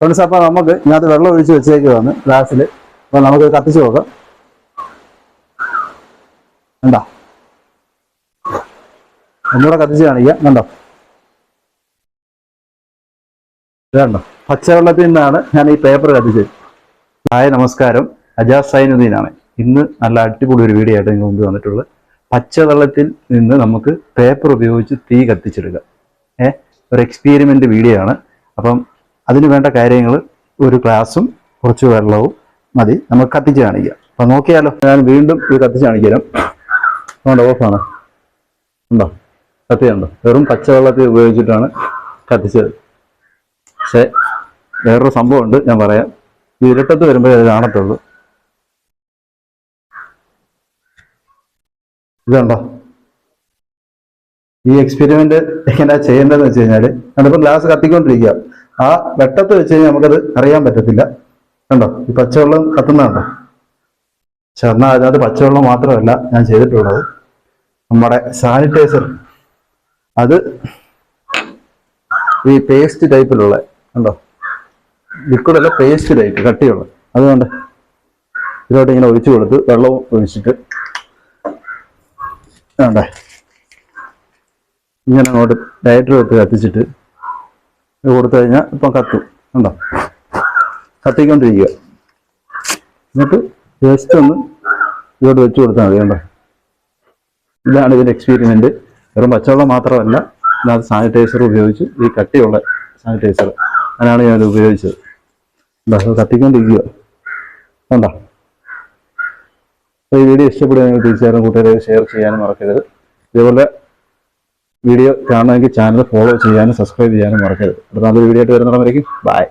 Friends അപ്പോൾ നമുക്ക് ഇതിനകത്ത് വെള്ളം ഒഴിച്ച് വെച്ചേക്കുവാണ് ഗ്ലാസ്സിൽ അപ്പോൾ നമുക്ക് കത്തിച്ച് നോക്കാം. കണ്ടോ? ഒന്നുകൂടെ കത്തിച്ച് കാണിക്കാം. കണ്ടോ? കണ്ടോ? പച്ചവെള്ളത്തിൽ നിന്നാണ് ഞാൻ ഈ പേപ്പർ കത്തിച്ചത്. ഹായ് നമസ്കാരം. അജാസ് സൈനുദ്ദീനാണ്. ഇന്ന് നല്ല അടിപൊളി ഒരു വീഡിയോ ആയിട്ട് നിങ്ങൾ മുമ്പ് വന്നിട്ടുള്ളത്. പച്ചവെള്ളത്തിൽ നിന്ന് നമുക്ക് പേപ്പർ ഉപയോഗിച്ച് തീ കത്തിച്ചെടുക്കുക ഏഹ് ഒരു എക്സ്പീരിമെന്റ് വീഡിയോ ആണ്. അപ്പം അതിന് വേണ്ട കാര്യങ്ങൾ ഒരു ഗ്ലാസും കുറച്ച് വെള്ളവും മതി. നമുക്ക് കത്തിച്ച് കാണിക്കാം. അപ്പം നോക്കിയാലോ ഞാൻ വീണ്ടും ഇത് കത്തിച്ച് കാണിക്കാം അതുകൊണ്ട് ഓഫാണ് ഉണ്ടോ? കത്തിയുണ്ടോ? വെറും പച്ചവെള്ളത്തിൽ ഉപയോഗിച്ചിട്ടാണ് കത്തിച്ചത്. പക്ഷേ വേറൊരു സംഭവമുണ്ട് ഞാൻ പറയാം. ഈ ഇരട്ടത്ത് വരുമ്പോഴേ അത് കാണത്തുള്ളൂ. ഇതുണ്ടോ? ഈ എക്സ്പെരിമെന്റ് എങ്ങനെയാ ചെയ്യേണ്ടതെന്ന് വെച്ച് കഴിഞ്ഞാൽ നമ്മളിപ്പോൾ ഗ്ലാസ് കത്തിക്കൊണ്ടിരിക്കുക ആ വെട്ടത്ത് വെച്ച് കഴിഞ്ഞാൽ നമുക്കത് അറിയാൻ പറ്റത്തില്ല. കണ്ടോ? ഈ പച്ചവെള്ളം കത്തുന്നുണ്ടോ പക്ഷെ അതിനകത്ത് പച്ചവെള്ളം മാത്രമല്ല ഞാൻ ചെയ്തിട്ടുള്ളത്. നമ്മുടെ സാനിറ്റൈസർ. അത് ഈ പേസ്റ്റ് ടൈപ്പിലുള്ള കണ്ടോ? ലിക്വിഡ് അല്ല പേസ്റ്റ് ടൈപ്പ് കട്ടിയുള്ള. അതുകൊണ്ട് ഇതിലോട്ട് ഇങ്ങനെ ഒഴിച്ചു കൊടുത്ത് വെള്ളവും ഒഴിച്ചിട്ട് വേണ്ടേ ഇങ്ങനെ അങ്ങോട്ട് ലൈറ്റർ ഇട്ട് കത്തിച്ചിട്ട് ഇത് കൊടുത്തു കഴിഞ്ഞാൽ ഇപ്പം കത്തും. കണ്ടോ? കത്തിക്കൊണ്ടിരിക്കുക. എന്നിട്ട് ജസ്റ്റ് ഒന്ന് ഇതോട്ട് വെച്ച് കൊടുത്താൽ മതി കണ്ടോ? ഇതാണ് ഇതിന്റെ എക്സ്പീരിമെന്റ് വെറും പച്ചവെള്ളം മാത്രമല്ല ഇതിനകത്ത് സാനിറ്റൈസർ ഉപയോഗിച്ച് ഈ കട്ടിയുള്ള സാനിറ്റൈസർ അതിനാണ് ഞാൻ ഉപയോഗിച്ചത്. എന്താ കത്തിക്കൊണ്ടിരിക്കുക. കണ്ടോ? അപ്പോൾ ഈ വീഡിയോ ഇഷ്ടപ്പെടുകയാണെങ്കിൽ തീർച്ചയായിട്ടും കൂട്ടുകാരെ ഷെയർ ചെയ്യാനും മറക്കരുത്. ഇതേപോലെ വീഡിയോ കാണണമെങ്കിൽ ചാനൽ ഫോളോ ചെയ്യാനും സബ്സ്ക്രൈബ് ചെയ്യാനും മറക്കരുത്. അടുത്ത നല്ലൊരു വീഡിയോ ആയിട്ട് വരുന്നിടം ബൈ